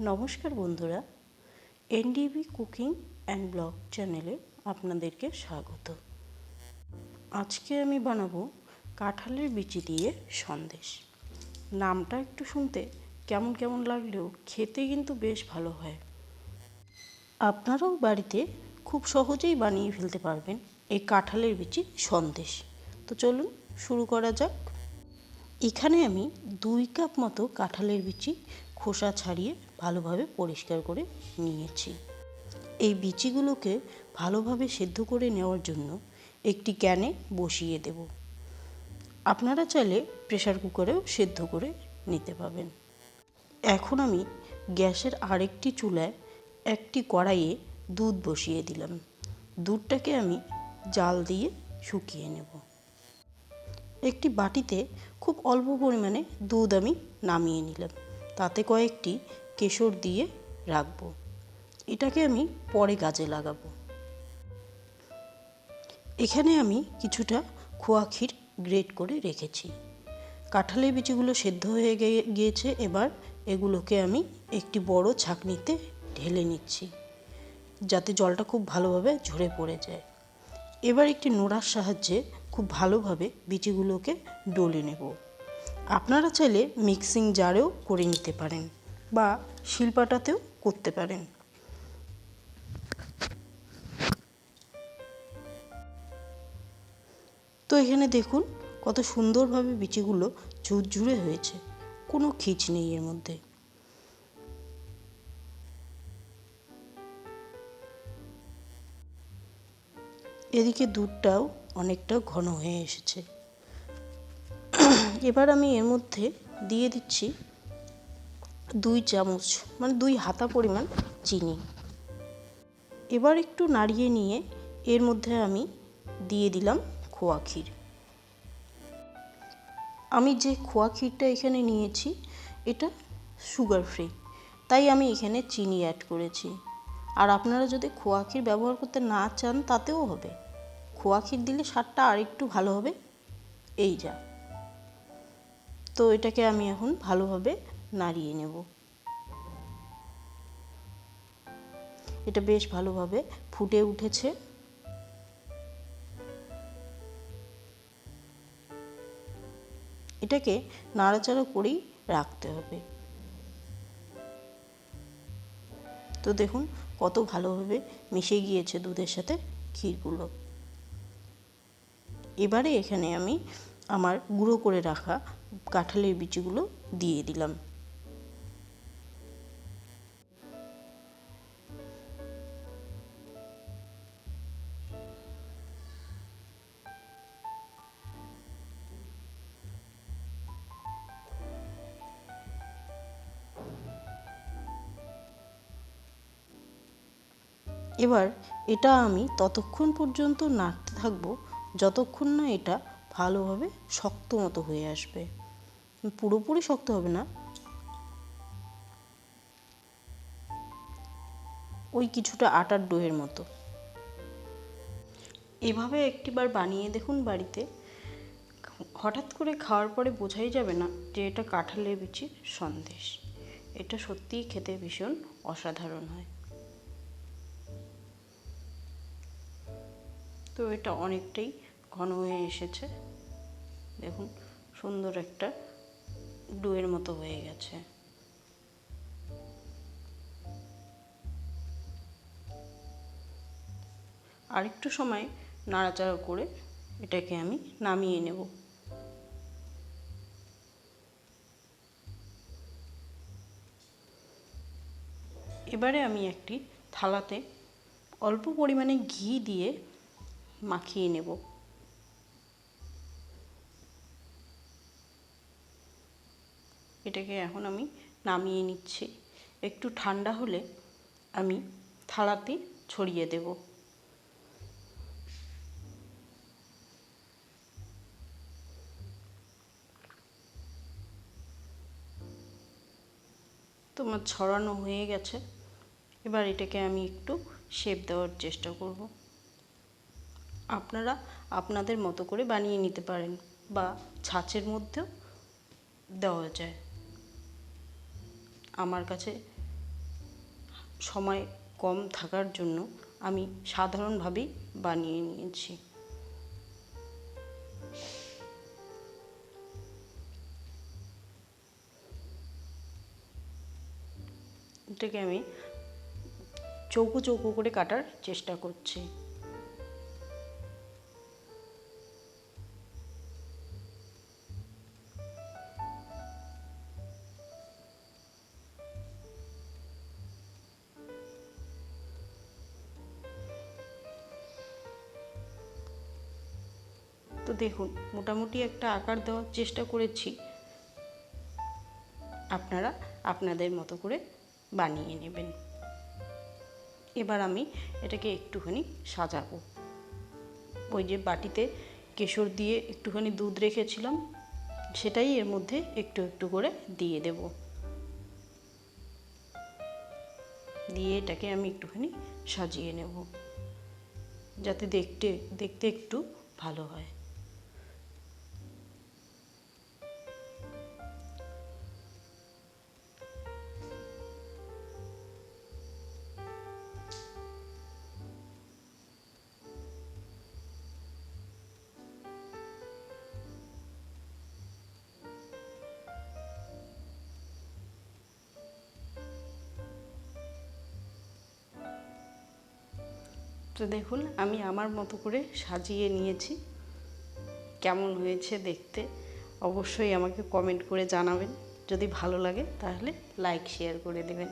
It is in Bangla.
নমস্কার বন্ধুরা, এনডিবি কুকিং অ্যান্ড ব্লগ চ্যানেলে আপনাদেরকে স্বাগত। আজকে আমি বানাবো কাঁঠালের বিচি দিয়ে সন্দেশ। নামটা একটু শুনতে কেমন কেমন লাগলেও খেতে কিন্তু বেশ ভালো হয়। আপনারাও বাড়িতে খুব সহজেই বানিয়ে ফেলতে পারবেন এই কাঁঠালের বিচি সন্দেশ। তো চলুন শুরু করা যাক। এখানে আমি দুই কাপ মতো কাঁঠালের বিচি খোসা ছাড়িয়ে ভালোভাবে পরিষ্কার করে নিয়েছি। এই বিচিগুলোকে ভালোভাবে সেদ্ধ করে নেওয়ার জন্য একটি ক্যানে বসিয়ে দেব। আপনারা চাইলে প্রেশার কুকারেও সেদ্ধ করে নিতে পাবেন এখন আমি গ্যাসের আরেকটি চুলায় একটি কড়াইয়ে দুধ বসিয়ে দিলাম। দুধটাকে আমি জাল দিয়ে শুকিয়ে নেব। একটি বাটিতে খুব অল্প পরিমাণে দুধ আমি নামিয়ে নিলাম। তাতে কয়েকটি কেশর দিয়ে রাখব। এটাকে আমি পরে কাজে লাগাবো। এখানে আমি কিছুটা খোয়া ক্ষীর গ্রেট করে রেখেছি। কাঁঠালের বিচিগুলো সেদ্ধ হয়ে গিয়েছে, এবার এগুলোকে আমি একটি বড় ছাঁকনিতে ঢেলে নিচ্ছি, যাতে জলটা খুব ভালোভাবে ঝরে পড়ে যায়। এবার একটি নোড়ার সাহায্যে খুব ভালোভাবে বিচিগুলোকে ডলে নেব। আপনারা চাইলে মিক্সিং জারেও করে নিতে পারেন। বা শিলপাটাতেও করতে পারেন। তো এখানে দেখুন কত সুন্দরভাবে বিচিগুলো ঝুরঝুরে হয়েছে। কোনো খিচ নেই এর মধ্যে। এদিকে দুধটাও অনেকটা ঘন হয়ে এসেছে। এবার আমি এর মধ্যে দিয়ে দিচ্ছি দুই চামচ মানে দুই হাতা পরিমাণ চিনি। এবার একটু নাড়িয়ে নিয়ে এর মধ্যে আমি দিয়ে দিলাম খোয়া ক্ষীর। আমি যে খোয়া ক্ষীরটা এখানে নিয়েছি, এটা সুগার ফ্রি তাই আমি এখানে চিনি অ্যাড করেছি। আর আপনারা যদি খোয়া ক্ষীর ব্যবহার করতে না চান, তাতেও হবে। খোয়া ক্ষীর দিলে স্বাদটা আরেকটু ভালো হবে। এই যা। তো এটাকে আমি এখন ভালোভাবে নাড়িয়ে নেব। এটা বেশ ভালোভাবে ফুটে উঠেছে। এটাকে নাড়াচাড়া করেই রাখতে হবে। তো দেখুন কত ভালোভাবে মিশে গিয়েছে দুধের সাথে ক্ষীরগুলো। এবারে এখানে আমি আমার গুঁড়ো করে রাখা কাঁঠালের বিচিগুলো দিয়ে দিলাম। এবার এটা আমি ততক্ষণ পর্যন্ত নাড়তে থাকব যতক্ষণ না এটা ভালোভাবে শক্ত মতো হয়ে আসবে। পুরোপুরি শক্ত হবে না। ওই কিছুটা আটার ডোয়ের মতো। এভাবে একটিবার বানিয়ে দেখুন বাড়িতে। হঠাৎ করে খাওয়ার পরে বোঝাই যাবে না যে এটা কাঁঠালের বিচির সন্দেশ। এটা সত্যিই খেতে ভীষণ অসাধারণ হয়। তো এটা অনেকটাই ঘন হয়ে এসেছে। দেখুন, সুন্দর একটা ডুয়ের মতো হয়ে গেছে। আরেকটু সময় নাড়াচাড়া করে এটাকে আমি নামিয়ে নেব। এবারে আমি একটি থালাতে অল্প পরিমাণে ঘি দিয়ে মাখিয়ে নেব। এটাকে এখন আমি নামিয়ে নিচ্ছি। একটু ঠান্ডা হলে আমি থালাতে ছড়িয়ে দেব। তোমার ছড়ানো হয়ে গেছে। এবার এটাকে আমি একটু শেপ দেওয়ার চেষ্টা করব। আপনারা আপনাদের মতো করে বানিয়ে নিতে পারেন বা ছাঁচের মধ্যেও দেওয়া যায়। আমার কাছে সময় কম থাকার জন্য আমি সাধারণভাবেই বানিয়ে নিয়েছি। এটাকে আমি চৌকো চৌকো করে কাটার চেষ্টা করছি। তো দেখুন, মোটামুটি একটা আকার দেওয়ার চেষ্টা করেছি। আপনারা আপনাদের মতো করে বানিয়ে নেবেন। এবার আমি এটাকে একটুখানি সাজাবো। ওই যে বাটিতে কেশর দিয়ে একটুখানি দুধ রেখেছিলাম, সেটাই এর মধ্যে একটু একটু করে দিয়ে দেব। দিয়ে এটাকে আমি একটুখানি সাজিয়ে নেব, যাতে দেখতে দেখতে একটু ভালো হয়। তো দেখুন, আমি আমার মতো করে সাজিয়ে নিয়েছি। কেমন হয়েছে দেখতে অবশ্যই আমাকে কমেন্ট করে জানাবেন। যদি ভালো লাগে তাহলে লাইক শেয়ার করে দেবেন।